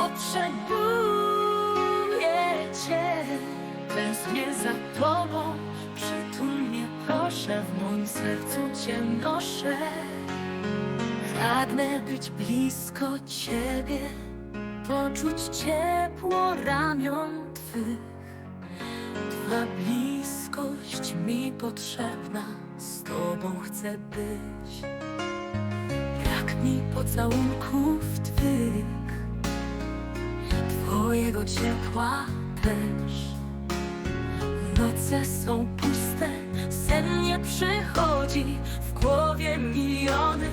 Potrzebuję Cię, tęsknię za Tobą. Przytul mnie proszę, w moim sercu Cię noszę. Pragnę być blisko Ciebie, poczuć ciepło ramion Twych. Twa bliskość mi potrzebna, z Tobą chcę być. Jak mi pocałunków Twych, ciepła też. Noce są puste, sen nie przychodzi, w głowie miliony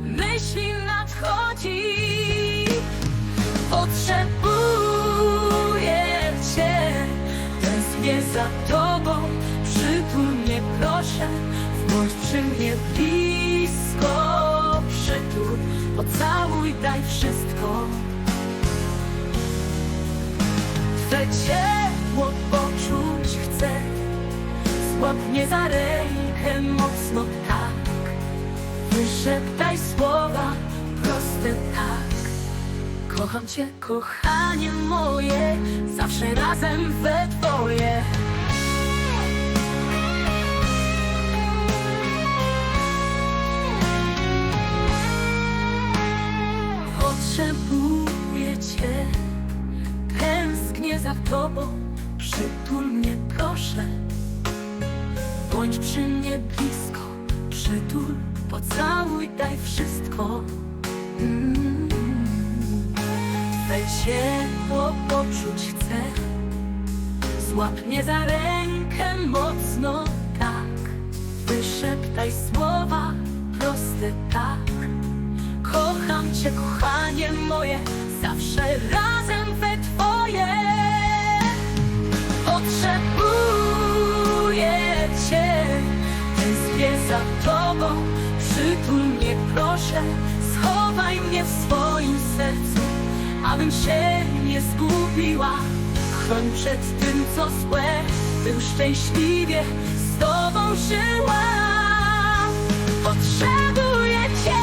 myśli nadchodzi. Potrzebuję Cię, tęsknię za Tobą, przytul mnie proszę, bądź przy mnie blisko, przytul, pocałuj, daj wszystko. Twe ciepło poczuć chcę, złap za rękę mocno tak, wyszeptaj słowa proste tak. Kocham Cię, kochanie moje, zawsze razem we dwoje. Za Tobą, przytul mnie proszę. Bądź przy mnie blisko, przytul, pocałuj, daj wszystko. Mm. Ciepło poczuć chcę Złap mnie za rękę mocno tak Wyszeptaj słowa proste tak Kocham Cię, kochanie moje Zawsze razem Potrzebuję Cię. Tęsknię za Tobą. Przytul mnie proszę. Schowaj mnie w swoim sercu Abym się nie zgubiła. Chroń przed tym, co złe. Bym szczęśliwie z Tobą żyła. Potrzebuję Cię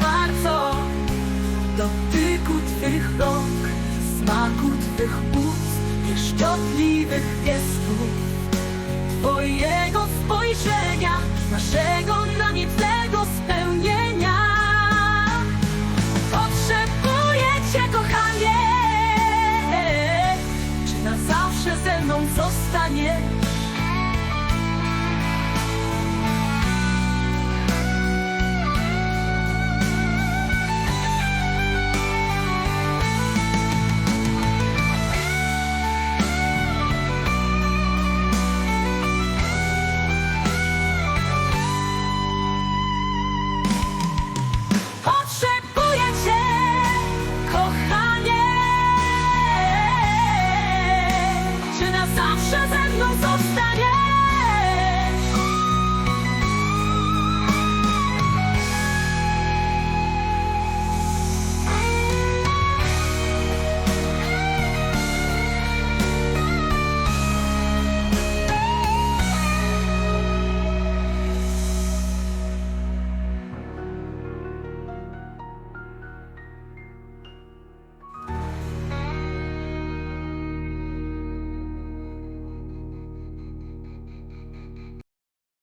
bardzo. Dotyku Twych rąk Smaku Twych ust nieszczotliwych gestów Twojego spojrzenia, naszego namiętnego spełnienia